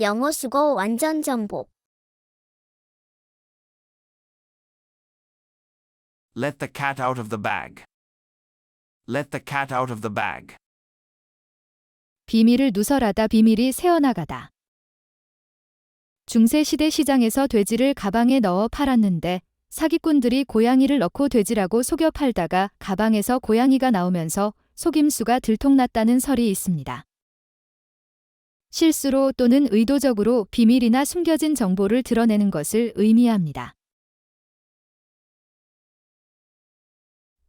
영어 수고 완전 정복. Let the cat out of the bag. Let the cat out of the bag. 비밀을 누설하다 비밀이 새어나가다. 중세 시대 시장에서 돼지를 가방에 넣어 팔았는데 사기꾼들이 고양이를 넣고 돼지라고 속여 팔다가 가방에서 고양이가 나오면서 속임수가 들통났다는 설이 있습니다. 실수로 또는 의도적으로 비밀이나 숨겨진 정보를 드러내는 것을 의미합니다.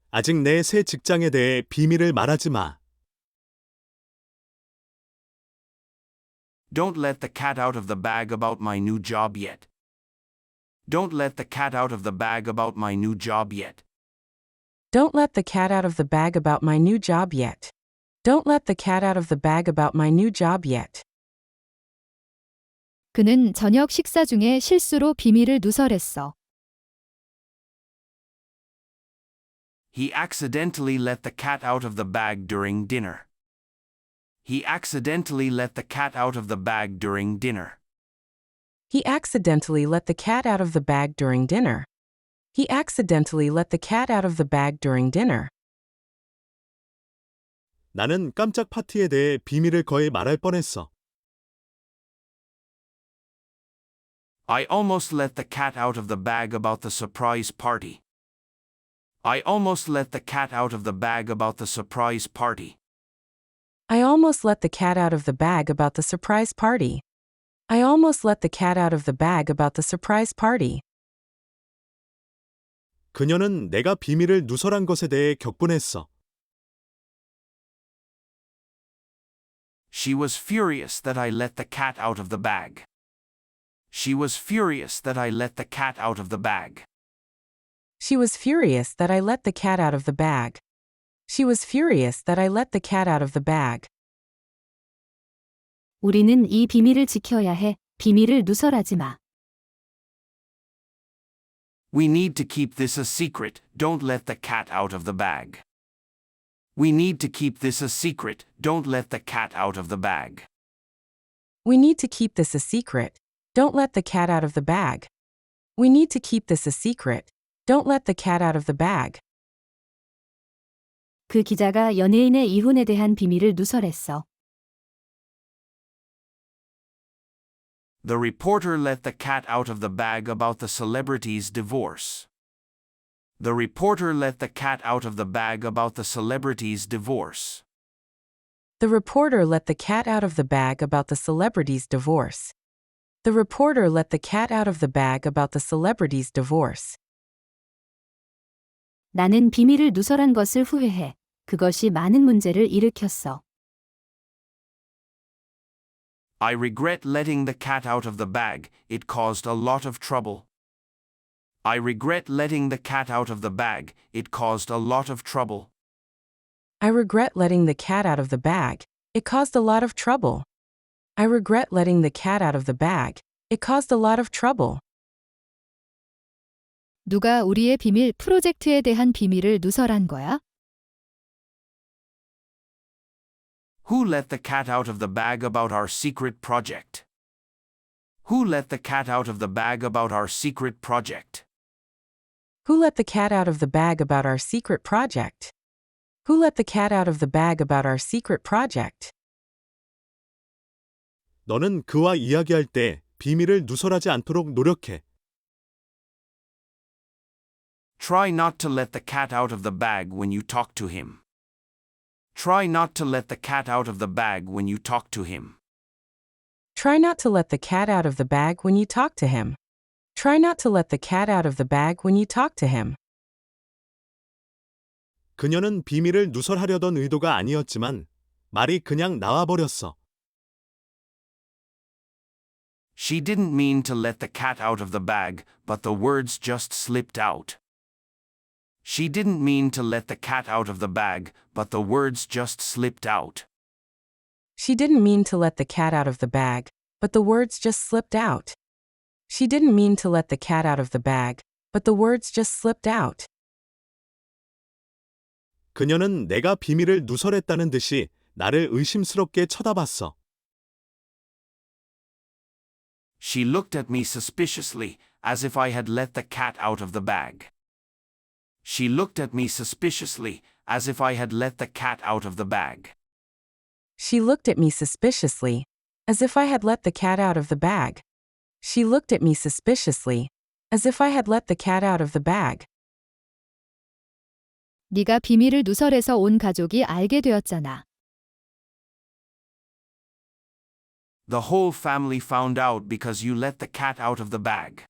아직 내 새 직장에 대해 비밀을 말하지 마. Don't let the cat out of the bag about my new job yet. Don't let the cat out of the bag about my new job yet. Don't let the cat out of the bag about my new job yet. Don't let the cat out of the bag about my new job yet. 그는 저녁 식사 중에 실수로 비밀을 누설했어. He accidentally let the cat out of the bag during dinner. He accidentally let the cat out of the bag during dinner. He accidentally let the cat out of the bag during dinner. He accidentally let the cat out of the bag during dinner. 나는 깜짝 파티에 대해 비밀을 거의 말할 뻔했어. I almost let the cat out of the bag about the surprise party. I almost let the cat out of the bag about the surprise party. I almost let the cat out of the bag about the surprise party. I almost let the cat out of the bag about the surprise party. 그녀는 내가 비밀을 누설한 것에 대해 격분했어. She was furious that I let the cat out of the bag. She was furious that I let the cat out of the bag. She was furious that I let the cat out of the bag. She was furious that I let the cat out of the bag. 우리는 이 비밀을 지켜야 해. 비밀을 누설하지 마. We need to keep this a secret, don't let the cat out of the bag. We need to keep this a secret, don't let the cat out of the bag. We need to keep this a secret. Don't let the cat out of the bag. We need to keep this a secret. Don't let the cat out of the bag. 그 기자가 연예인의 이혼에 대한 비밀을 누설했어. The reporter let the cat out of the bag about the celebrity's divorce. The reporter let the cat out of the bag about the celebrity's divorce. The reporter let the cat out of the bag about the celebrity's divorce. The reporter let the cat out of the bag about the celebrity's divorce. 나는 비밀을 누설한 것을 후회해. 그것이 많은 문제를 일으켰어. I regret letting the cat out of the bag, it caused a lot of trouble. I regret letting the cat out of the bag, it caused a lot of trouble. I regret letting the cat out of the bag. It caused a lot of trouble. I regret letting the cat out of the bag. It caused a lot of trouble. 누가 우리의 비밀 프로젝트에 대한 비밀을 누설한 거야? Who let the cat out of the bag about our secret project? Who let the cat out of the bag about our secret project? Who let the cat out of the bag about our secret project? Who let the cat out of the bag about our secret project? 너는 그와 이야기할 때 비밀을 누설하지 않도록 노력해. Try not to let the cat out of the bag when you talk to him. Try not to let the cat out of the bag when you talk to him. Try not to let the cat out of the bag when you talk to him. Try not to let the cat out of the bag when you talk to him. 그녀는 비밀을 누설하려던 의도가 아니었지만 말이 그냥 나와 버렸어. She didn't mean to let the cat out of the bag, but the words just slipped out. She didn't mean to let the cat out of the bag, but the words just slipped out. She didn't mean to let the cat out of the bag, but the words just slipped out. She didn't mean to let the cat out of the bag, but the words just slipped out. 그녀는 내가 비밀을 누설했다는 듯이 나를 의심스럽게 쳐다봤어. She looked at me suspiciously, as if I had let the cat out of the bag. She looked at me suspiciously, as if I had let the cat out of the bag. She looked at me suspiciously, as if I had let the cat out of the bag. She looked at me suspiciously, as if I had let the cat out of the bag. 네가 비밀을 누설해서 온 가족이 알게 되었잖아. The whole family found out because you let the cat out of the bag.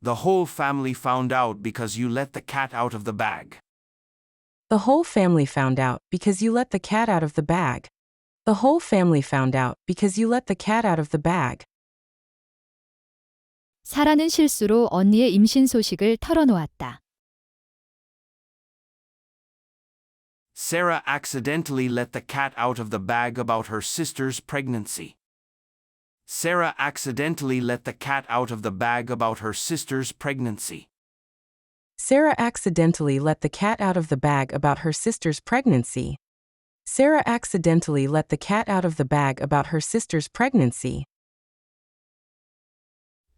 The whole family found out because you let the cat out of the bag. The whole family found out because you let the cat out of the bag. The whole family found out because you let the cat out of the bag. 사라는 실수로 언니의 임신 소식을 털어놓았다. Sarah accidentally let the cat out of the bag about her sister's pregnancy. Sarah accidentally let the cat out of the bag about her sister's pregnancy. Sarah accidentally let the cat out of the bag about her sister's pregnancy. Sarah accidentally let the cat out of the bag about her sister's pregnancy.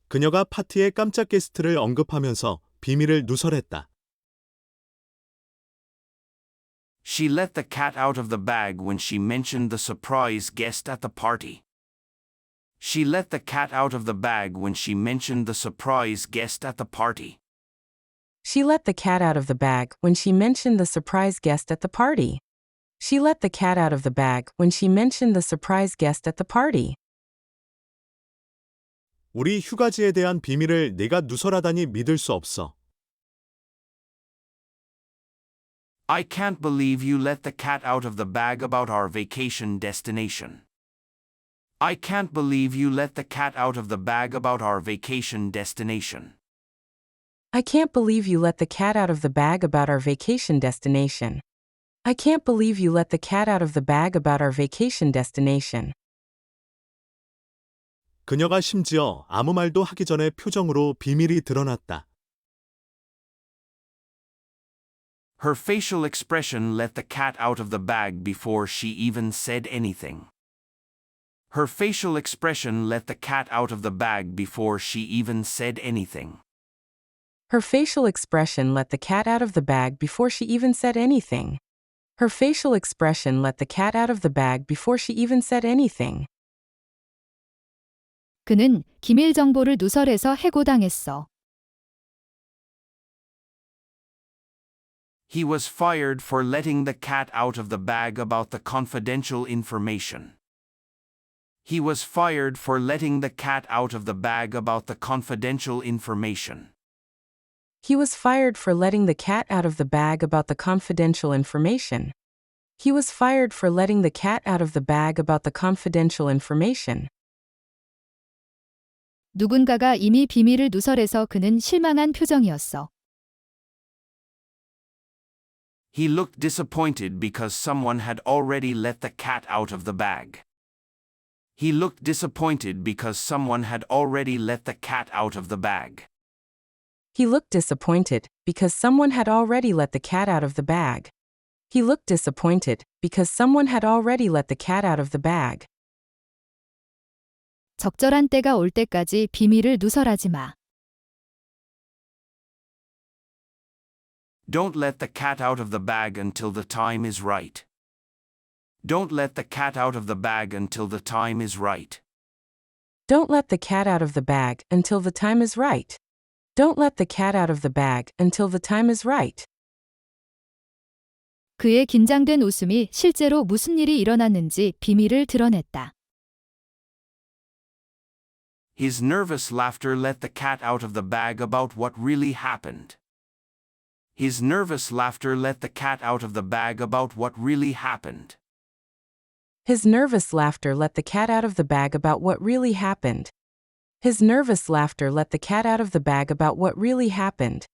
그녀가 파티에 깜짝 게스트를 언급하면서 비밀을 누설했다. She let the cat out of the bag when she mentioned the surprise guest at the party. She let the cat out of the bag when she mentioned the surprise guest at the party. She let the cat out of the bag when she mentioned the surprise guest at the party. She let the cat out of the bag when she mentioned the surprise guest at the party. 우리 휴가지에 대한 비밀을 네가 누설하다니 믿을 수 없어. I can't believe you let the cat out of the bag about our vacation destination. I can't believe you let the cat out of the bag about our vacation destination. I can't believe you let the cat out of the bag about our vacation destination. I can't believe you let the cat out of the bag about our vacation destination. 그녀가 심지어 아무 말도 하기 전에 표정으로 비밀이 드러났다. Her facial expression let the cat out of the bag before she even said anything. Her facial expression let the cat out of the bag before she even said anything. Her facial expression let the cat out of the bag before she even said anything. Her facial expression let the cat out of the bag before she even said anything. 그는 기밀 정보를 누설해서 해고당했어. He was fired for letting the cat out of the bag about the confidential information. He was fired for letting the cat out of the bag about the confidential information. He was fired for letting the cat out of the bag about the confidential information. He was fired for letting the cat out of the bag about the confidential information. 누군가가 이미 비밀을 누설해서 그는 실망한 표정이었어. He looked disappointed because someone had already let the cat out of the bag. He looked disappointed because someone had already let the cat out of the bag. He looked disappointed because someone had already let the cat out of the bag. He looked disappointed because someone had already let the cat out of the bag. 적절한 때가 올 때까지 비밀을 누설하지 마. Don't let the cat out of the bag until the time is right. Don't let the cat out of the bag until the time is right. Don't let the cat out of the bag until the time is right. Don't let the cat out of the bag until the time is right. 그의 긴장된 웃음이 실제로 무슨 일이 일어났는지 비밀을 드러냈다. His nervous laughter let the cat out of the bag about what really happened. His nervous laughter let the cat out of the bag about what really happened. His nervous laughter let the cat out of the bag about what really happened. His nervous laughter let the cat out of the bag about what really happened.